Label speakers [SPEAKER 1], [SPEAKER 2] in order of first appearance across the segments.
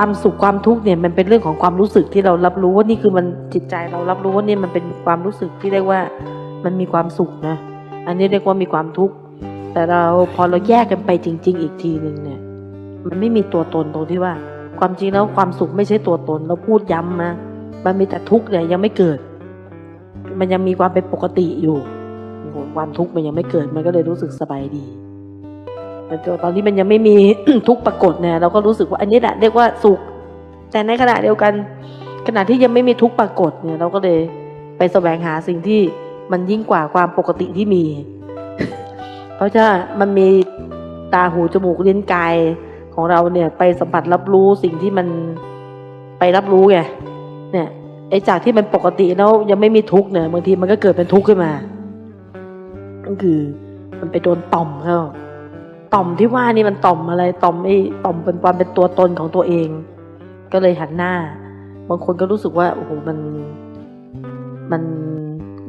[SPEAKER 1] ความสุขความทุกข์เนี่ยมันเป็นเรื่องของความรู้สึกที่เรารับรู้ว่านี่คือมันจิตใจเรารับรู้ว่านี่มันเป็นความรู้สึกที่เรียกว่ามันมีความสุขนะ อันนี้เรียกว่ามีความทุกข์แต่เราพอเราแยกกันไปจริง ๆ อีกทีหนึ่งเนี่ย มันไม่มีตัวตนตรงที่ว่า ความจริงแล้วความสุขไม่ใช่ตัวตนเราพูดย้ำนะมันมีแต่ทุกข์เนี่ยยังไม่เกิด มันยังมีความเป็นปกติอยู่ความทุกข์มันยังไม่เกิดมันก็เลยรู้สึกสบายดี แต่ตอนที่มันยังไม่มีทุกข์ปรากฏเนี่ยเราก็รู้สึกว่าอันนี้แหละเรียกว่าสุข แต่ในขณะเดียวกัน ขณะที่ยังไม่มีทุกข์ปรากฏเนี่ยเราก็เลยไปแสวงหาสิ่งที่มันยิ่งกว่าความปกติที่มี เพราะถ้ามันมีตาหูจมูกลิ้นกายของเราเนี่ยไปสัมผัสรับรู้สิ่งที่มันไปรับรู้ไงเนี่ยไอ้จากที่มันปกติแล้วยังไม่มีทุกข์เนี่ยบางทีมันก็เกิดเป็นทุกข์ขึ้นมา ก็คือมันไปโดนต่อมเข้า ต่อมที่ว่านี่มันต่อมอะไรต่อมไอ้ต่อมเป็นความเป็นตัวตนของตัวเอง ก็เลยหันหน้า บางคนก็รู้สึกว่าโอ้โหมันมัน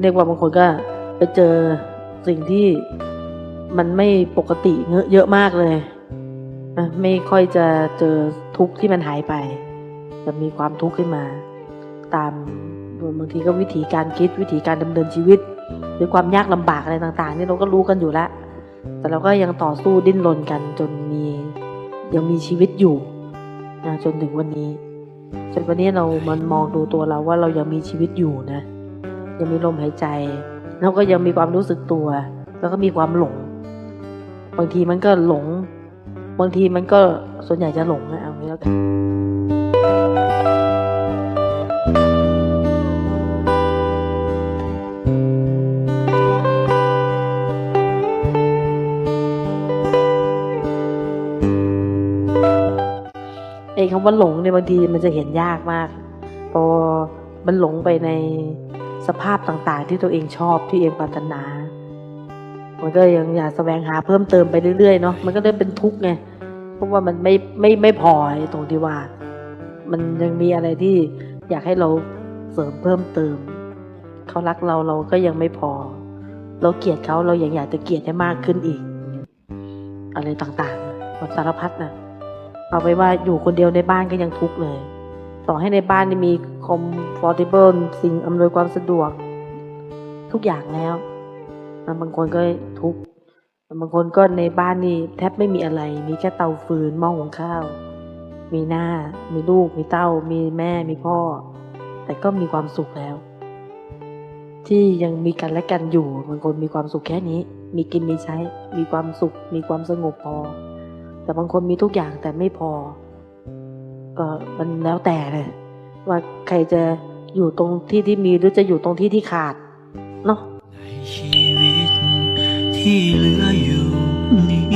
[SPEAKER 1] เรียกว่าบางคนก็ไปเจอสิ่งที่มันไม่ปกติเยอะเยอะมากเลย ไม่ค่อยจะเจอทุกข์ที่มันหายไปจะมีความทุกข์ขึ้นมา ตามบางทีก็วิธีการคิดวิธีการดำเนินชีวิต หรือความยากลำบากอะไรต่าง ๆ นี่เราก็รู้กันอยู่แล้ว แต่เราก็ยังต่อสู้ดิ้นรนกันจนมียังมีชีวิตอยู่นะจนถึงวันนี้ จนวันนี้เรามันมองดูตัวเราว่าเรายังมีชีวิตอยู่นะ ยังมีลมหายใจ แล้วก็ยังมีความรู้สึกตัว แล้วก็มีความหลง บางทีมันก็หลง บางทีมันก็ส่วนใหญ่จะหลงนะเอางี้แล้วกัน คำว่าหลงเนี่ยบางทีมันจะเห็นยากมากพอมันหลงไปในสภาพต่างๆ ที่ตัวเองชอบที่เองปรารถนา มันก็ยังอยากแสวงหาเพิ่มเติมไปเรื่อยๆเนาะมันก็เลยเป็นทุกข์ไงเพราะว่ามันไม่ไม่ไม่พอตรงที่ว่า มันยังมีอะไรที่อยากให้เราเสริมเพิ่มเติม เขารักเราเราก็ยังไม่พอ เราเกลียดเขาเรายังอยากจะเกลียดให้มากขึ้นอีก อะไรต่างๆแบบสารพัดนะ เอาไปว่าอยู่คนเดียวในบ้านก็ยังทุกข์เลย ต่อให้ในบ้านนี่มี comfortable สิ่งอำนวยความสะดวก ทุกอย่างแล้วบางคนก็ทุกข์บางคนก็ในบ้านนี่แทบไม่มีอะไร มีแค่เตาฟืนหม้อหุงข้าว มีหน้า มีลูก มีเต้า มีแม่ มีพ่อ แต่ก็มีความสุขแล้ว ที่ยังมีกันและกันอยู่ บางคนมีความสุขแค่นี้ มีกินมีใช้ มีความสุข มีความสงบพอ แต่บางคนมีทุกอย่างแต่ไม่พอ ก็มันแล้วแต่เลยว่าใครจะอยู่ตรงที่ที่มีหรือจะอยู่ตรงที่ที่ขาดเนาะ
[SPEAKER 2] ในชีวิตที่เหลืออยู่นี้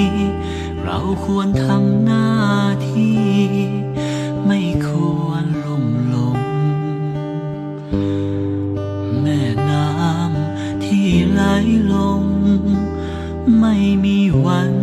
[SPEAKER 2] เราควรทำหน้าที่ ไม่ควรล่มหลง แม่น้ำที่ไหลลง ไม่มีวัน